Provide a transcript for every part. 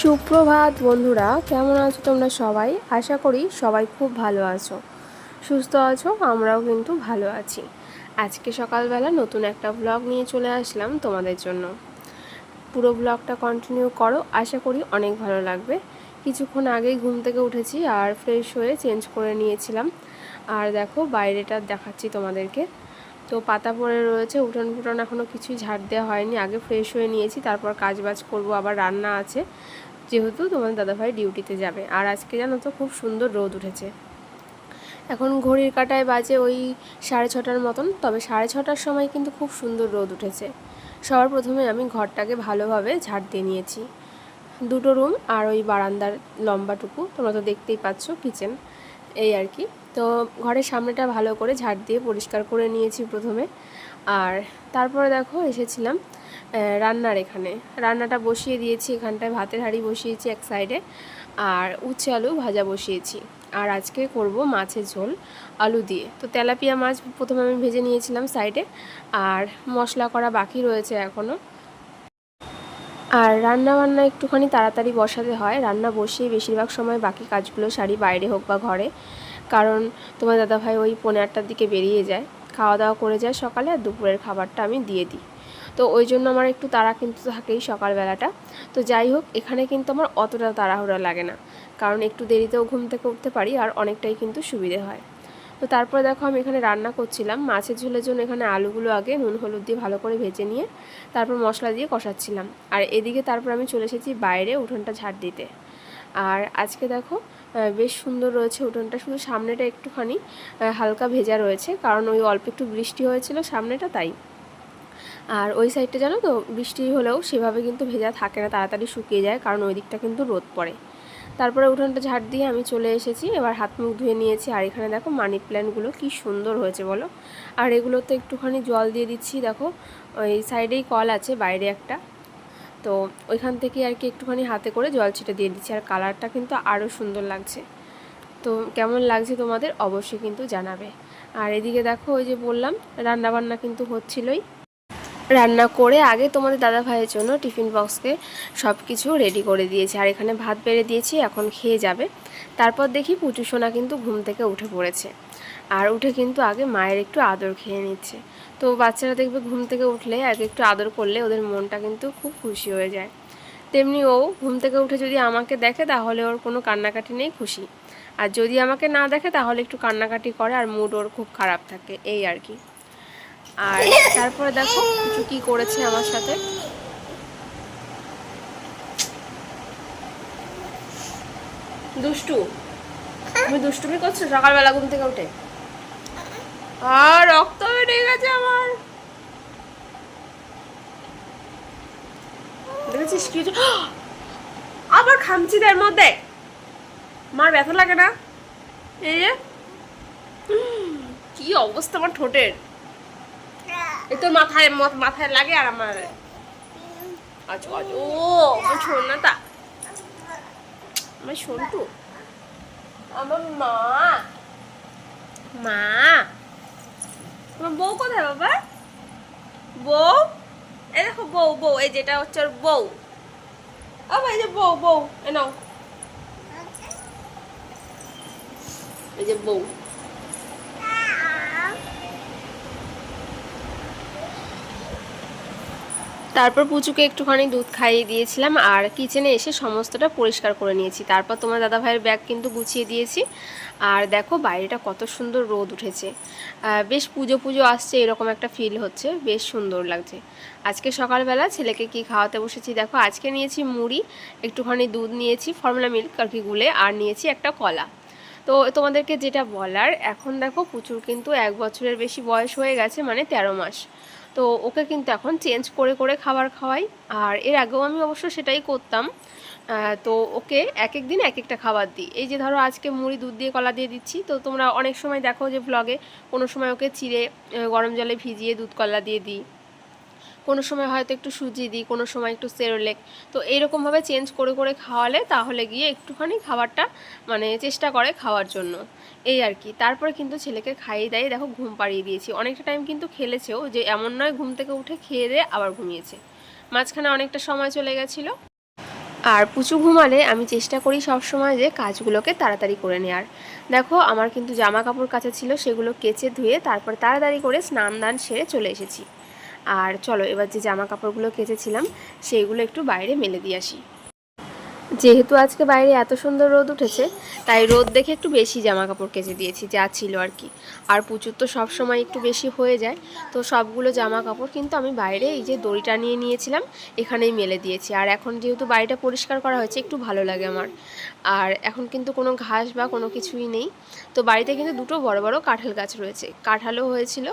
সুপ্রভাত বন্ধুরা, কেমন আছো তোমরা সবাই? আশা করি সবাই খুব ভালো আছো। সুস্থ আছো, আমরাও কিন্তু ভালো আছি। আজকে সকালবেলা নতুন একটা ব্লগ নিয়ে চলে আসলাম তোমাদের জন্য। পুরো ব্লগটা কন্টিনিউ করো, আশা করি অনেক ভালো লাগবে। কিছুক্ষণ আগেই ঘুম থেকে উঠেছি আর ফ্রেশ হয়ে চেঞ্জ করে নিয়েছিলাম। আর দেখো, বাইরেটা দেখাচ্ছি তোমাদেরকে। তো পাতা পড়ে রয়েছে, উঠোন ফুটন এখনও কিছুই ঝাড় দেওয়া হয়নি। আগে ফ্রেশ হয়ে নিয়েছি, তারপর কাজ বাজ করব, আবার রান্না আছে। যেহেতু তোমার দাদাভাই ডিউটিতে যাবে। আর আজকে জানো তো খুব সুন্দর রোদ উঠেছে। এখন ঘড়ির কাটায় বাজে ওই সাড়ে ছটার মতন, তবে সাড়ে ছটার সময় কিন্তু খুব সুন্দর রোদ উঠেছে। সবার প্রথমে আমি ঘরটাকে ভালোভাবে ঝাড় দিয়ে নিয়েছি। দুটো রুম আর ওই বারান্দার লম্বাটুকু, তোমরা তো দেখতেই পাচ্ছ কিচেন এই আর কি। তো ঘরের সামনেটা ভালো করে ঝাড় দিয়ে পরিষ্কার করে নিয়েছি প্রথমে। আর তারপরে দেখো এসেছিলাম রান্নার এখানে। রান্নাটা বসিয়ে দিয়েছি, এখানটায় ভাতের হাঁড়ি বসিয়েছি এক সাইডে, আর উচ্ছে আলু ভাজা বসিয়েছি। আর আজকে করব মাছের ঝোল আলু দিয়ে। তো তেলাপিয়া মাছ প্রথমে আমি ভেজে নিয়েছিলাম সাইডে, আর মশলা করা বাকি রয়েছে এখনও আর রান্না বান্না একটুখানি তাড়াতাড়ি বসাতে হয়। রান্না বসিয়ে বেশিরভাগ সময় বাকি কাজগুলো সারি বাইরে হোক বা ঘরে। কারণ তোমার দাদাভাই ওই পনেরো আটটার দিকে বেরিয়ে যায় খাওয়া দাওয়া করে যায় সকালে আর দুপুরের খাবারটা আমি দিয়ে দিই। তো ওই জন্য আমার একটু তাড়া কিন্তু থাকেই সকালবেলাটা। তো যাই হোক, এখানে কিন্তু আমার অতটা তাড়াহুড়া লাগে না, কারণ একটু দেরিতেও ঘুম থেকে উঠতে পারি আর অনেকটাই কিন্তু সুবিধে হয়। তো তারপরে দেখো আমি এখানে রান্না করছিলাম, মাছের ঝোলের জন্য এখানে আলুগুলো আগে নুন, হলুদ দিয়ে ভালো করে ভেজে নিয়ে তারপর মশলা দিয়ে কষাচ্ছিলাম। আর এদিকে তারপর আমি চলে এসেছি বাইরে উঠোনটা ঝাড় দিতে। আর আজকে দেখো বেশ সুন্দর রয়েছে উঠোনটা, শুধু সামনেটা একটুখানি হালকা ভেজা রয়েছে, কারণ ওই অল্প একটু বৃষ্টি হয়েছিল সামনেটা, তাই। আর ওই সাইডটা জানো তো, বৃষ্টি হলেও সেভাবে কিন্তু ভেজা থাকে না, তাড়াতাড়ি শুকিয়ে যায়, কারণ ওই দিকটা কিন্তু রোদ পড়ে। তারপরে উঠোনটা ঝাড় দিয়ে আমি চলে এসেছি, এবার হাত মুখ ধুয়ে নিয়েছি, আর এখানে দেখো মানি প্ল্যান্টগুলো কি সুন্দর হয়েছে, বলো। আর এগুলোতে একটুখানি জল দিয়ে দিচ্ছি, দেখো, ওই সাইডেই কল আছে, বাইরে একটা। তো ওইখান থেকে আর কি একটুখানি হাতে করে জল ছিটে দিয়ে দিচ্ছি। আর কালারটা কিন্তু আরও সুন্দর লাগছে। তো কেমন লাগছে তোমাদের অবশ্যই কিন্তু জানাবে। আর এদিকে দেখো ওই যে বললাম, রান্নাবান্না কিন্তু হচ্ছিলই। রান্না করে আগে তোমাদের দাদা ভাইয়ের জন্য টিফিন বক্সকে সব কিছু রেডি করে দিয়েছি। আর এখানে ভাত বেড়ে দিয়েছি, এখন খেয়ে যাবে। তারপর দেখি পুচু সোনা কিন্তু ঘুম থেকে উঠে পড়েছে। আর উঠে কিন্তু আগে মায়ের একটু আদর খেয়ে নিচ্ছে। তো বাচ্চারা দেখবে ঘুম থেকে উঠলে আগে একটু আদর করলে ওদের মনটা কিন্তু খুব খুশি হয়ে যায়। তেমনি ও ঘুম থেকে উঠে যদি আমাকে দেখে তাহলে ওর কোনো কান্নাকাটি নেই খুশি। আর যদি আমাকে না দেখে তাহলে একটু কান্নাকাটি করে আর মুড ওর খুব খারাপ থাকে, এই আর কি। আর তারপরে দেখো কিছু কী করেছে আমার সাথে। দুষ্টু। তুমি দুষ্টুমি করছ? সকালবেলা ঘুম থেকে উঠে। আর রক্ত গেছে আমার। দেখেছিস কি আবার খামছি তার মধ্যে। মার ব্যথা লাগে না? এই যে কি অবস্থা আমার ঠোঁটের? এই তোর মাথায় মাথায় লাগে আর আমার। আচ্ছা আচ্ছা ও শোন না তা? আমার সন্টু। আমার মা। মা? তোমার বউ কোথায় বাবা? বউ? এই দেখো বউ বউ এই যেটা হচ্ছে ওর বউ। ও ভাই যে বউ বউ এ নাও। এই যে বউ। তারপর পুচুকে একটুখানি দুধ খাইয়ে দিয়েছিলাম আর কিচেনে এসে সমস্তটা পরিষ্কার করে নিয়েছি। তারপর তোমার দাদা ভাইয়ের ব্যাগ কিন্তু গুছিয়ে দিয়েছি। আর দেখো বাইরেটা কত সুন্দর রোদ উঠেছে। বেশ পুজো পুজো আসছে, এরকম একটা ফিল হচ্ছে। বেশ সুন্দর লাগছে। আজকে সকালবেলা ছেলেকে কি খাওয়াতে বসেছি দেখো, আজকে নিয়েছি মুড়ি, একটুখানি দুধ নিয়েছি ফর্মুলা মিল্ক আর কি গুলে আর নিয়েছি একটা কলা। তো তোমাদেরকে যেটা বলার, এখন দেখো পুচুর কিন্তু এক বছরের বেশি বয়স হয়ে গেছে মানে তেরো মাস। তো ওকে কিন্তু এখন চেঞ্জ করে করে খাবার খাওয়াই। আর এর আগেও আমি অবশ্য সেটাই করতাম। তো ওকে এক এক দিন এক একটা খাবার দিই। এই যে ধরো আজকে মুড়ি, দুধ দিয়ে কলা দিয়ে দিচ্ছি, তো তোমরা অনেক সময় দেখো যে ব্লগে কোনো সময় ওকে চিড়ে গরম জলে ভিজিয়ে দুধ কলা দিয়ে দিই। কোনো সময় হয়তো একটু সুজি দিই, কোনো সময় একটু সেরোলেক। তো এইরকমভাবে চেঞ্জ করে করে খাওয়ালে তাহলে গিয়ে একটুখানি খাবারটা মানে চেষ্টা করে খাওয়ার জন্য। এই আর কি। তারপরে কিন্তু ছেলেকে খাইয়ে দাইয়ে দেখো ঘুম পাড়িয়ে দিয়েছি। অনেকটা টাইম কিন্তু খেলেছেও, যে এমন নয় ঘুম থেকে উঠে খেয়ে দিয়ে আবার ঘুমিয়েছে। মাঝখানে অনেকটা সময় চলে গেছিল। আর পুচু ঘুমালে আমি চেষ্টা করি সবসময় যে কাজগুলোকে তাড়াতাড়ি করে নেওয়ার দেখো, আমার কিন্তু জামা কাপড় কাচা ছিল, সেগুলো কেচে ধুয়ে তারপর তাড়াতাড়ি করে স্নান দান সেরে চলে এসেছি। আর চলো এবার যে জামা কাপড়গুলো কেচেছিলাম সেইগুলো একটু বাইরে মেলে দিয়ে আসি। যেহেতু আজকে বাইরে এত সুন্দর রোদ উঠেছে, তাই রোদ দেখে একটু বেশি জামা কাপড় কেচে দিয়েছি, যা ছিল আর কি। আর প্রচুর তো সব সময় একটু বেশি হয়ে যায়, তো সবগুলো জামা কাপড় কিন্তু আমি বাইরে এই যে দড়িটা নিয়ে নিয়েছিলাম, এখানেই মেলে দিয়েছি। আর এখন যেহেতু বাড়িটা পরিষ্কার করা হয়েছে, একটু ভালো লাগে আমার। আর এখন কিন্তু কোনো ঘাস বা কোনো কিছুই নেই। তো বাড়িতে কিন্তু দুটো বড় বড় কাঁঠাল গাছ রয়েছে। কাঁঠালও হয়েছিল,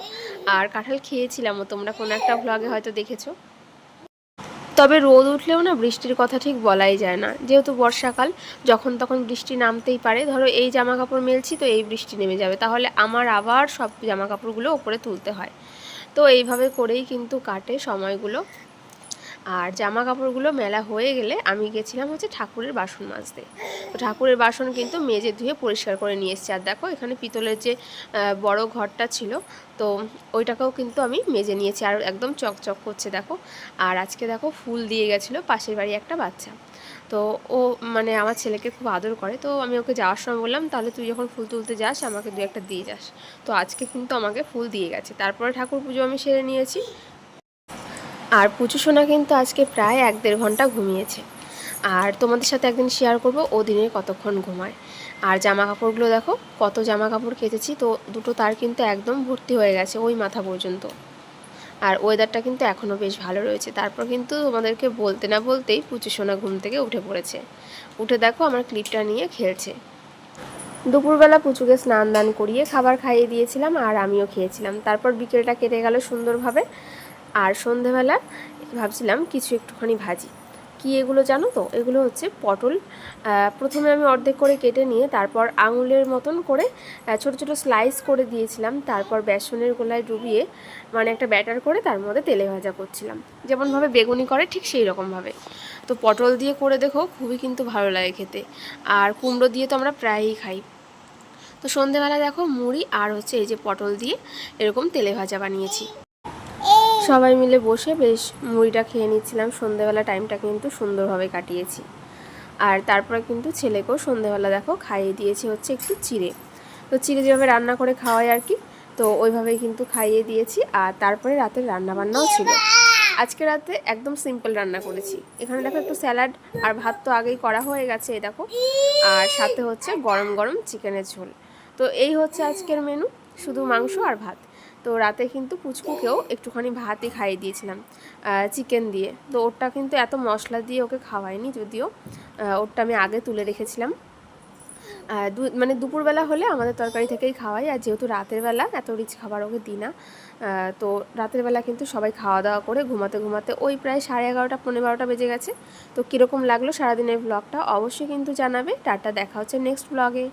আর কাঁঠাল খেয়েছিলামও, তোমরা কোনো একটা ভ্লগে হয়তো দেখেছ। তবে রোদ উঠলেও না বৃষ্টির কথা ঠিক বলাই যায় না। যেহেতু বর্ষাকাল, যখন তখন বৃষ্টি নামতেই পারে। ধরো এই জামা কাপড় মেলছি তো এই বৃষ্টি নেমে যাবে। তাহলে আমার আবার সব জামা কাপড়গুলো ওপরে তুলতে হয়। তো এইভাবে করেই কিন্তু কাটে সময়গুলো। আর জামা কাপড়গুলো মেলা হয়ে গেলে আমি গেছিলাম হচ্ছে ঠাকুরের বাসন মাজতে। তো ঠাকুরের বাসন কিন্তু মেজে ধুয়ে পরিষ্কার করে নিয়ে এসেছি। আর দেখো, এখানে পিতলের যে বড় ঘরটা ছিল, তো ওইটাকেও কিন্তু আমি মেজে নিয়েছি। আর একদম চকচক করছে দেখো। আর আজকে দেখো ফুল দিয়ে গেছিল পাশের বাড়ি একটা বাচ্চা। তো ও মানে আমার ছেলেকে খুব আদর করে। তো আমি ওকে যাওয়ার সময় বললাম, তাহলে তুই যখন ফুল তুলতে যাস, আমাকে দু একটা দিয়ে যাস। তো আজকে কিন্তু আমাকে ফুল দিয়ে গেছে। তারপরে ঠাকুর পুজো আমি সেরে নিয়েছি। আর পুচু সোনা কিন্তু আজকে প্রায় এক দেড় ঘণ্টা ঘুমিয়েছে। আর তোমাদের সাথে একদিন শেয়ার করব, ও দিনে কতক্ষণ ঘুমায়। আর জামা কাপড়গুলো দেখো, কত জামা কাপড় কেচেছি, তো দুটো তার কিন্তু একদম ভর্তি হয়ে গেছে ওই মাথা পর্যন্ত। আর ওয়েদারটা কিন্তু এখনও বেশ ভালো রয়েছে। তারপর কিন্তু তোমাদেরকে বলতে না বলতেই পুচু সোনা ঘুম থেকে উঠে পড়েছে। উঠে দেখো আমার ক্লিপটা নিয়ে খেলছে। দুপুরবেলা পুচুকে স্নান দান করিয়ে খাবার খাইয়ে দিয়েছিলাম আর আমিও খেয়েছিলাম। তারপর বিকেলটা কেটে গেল সুন্দরভাবে। আর সন্ধেবেলা ভাবছিলাম কিছু একটুখানি ভাজি। কি এগুলো জানো তো? এগুলো হচ্ছে পটল। প্রথমে আমি অর্ধেক করে কেটে নিয়ে তারপর আঙুলের মতন করে ছোট ছোট স্লাইস করে দিয়েছিলাম। তারপর বেসনের গোলায় ডুবিয়ে মানে একটা ব্যাটার করে তার মধ্যে তেলে ভাজা করছিলাম। যেমনভাবে বেগুনি করে ঠিক সেই রকমভাবে তো পটল দিয়ে করে দেখো, খুবই কিন্তু ভালো লাগে খেতে। আর কুমড়ো দিয়ে তো আমরা প্রায়ই খাই। তো সন্ধেবেলা দেখো, মুড়ি আর হচ্ছে এই যে পটল দিয়ে এরকম তেলে ভাজা বানিয়েছি। সবাই মিলে বসে বেশ মুড়িটা খেয়ে নিচ্ছিলাম। সন্ধেবেলা টাইমটা কিন্তু সুন্দরভাবে কাটিয়েছি। আর তারপরে কিন্তু ছেলেকেও সন্ধেবেলা দেখো খাইয়ে দিয়েছি হচ্ছে একটু চিড়ে। তো চিড়ে যেভাবে রান্না করে খাওয়াই আর কি, তো ওইভাবেই কিন্তু খাইয়ে দিয়েছি। আর তারপরে রাতের রান্নাবান্নাও ছিল। আজকে রাতে একদম সিম্পল রান্না করেছি। এখানে দেখো একটু স্যালাড আর ভাত তো আগেই করা হয়ে গেছে এই দেখো। আর সাথে হচ্ছে গরম গরম চিকেনের ঝোল। তো এই হচ্ছে আজকের মেনু শুধু মাংস আর ভাত। তো রাতে কিন্তু পুচকুকেও একটুখানি ভাতই খাইয়ে দিয়েছিলাম চিকেন দিয়ে। তো ওরটা কিন্তু এত মশলা দিয়ে ওকে খাওয়াইনি যদিও ওরটা আমি আগে তুলে রেখেছিলাম। মানে দুপুরবেলা হলে আমাদের তরকারি থেকেই খাওয়াই, আর যেহেতু রাতের বেলা, এত রিচ খাবার ওকে দিই না তো রাতের বেলা কিন্তু সবাই খাওয়া দাওয়া করে ঘুমাতে ঘুমাতে ওই প্রায় সাড়ে এগারোটা পনেরো বারোটা বেজে গেছে। তো কীরকম লাগল সারাদিনের ব্লগটা অবশ্যই কিন্তু জানাবে। টাটা, দেখা হচ্ছে নেক্সট ব্লগে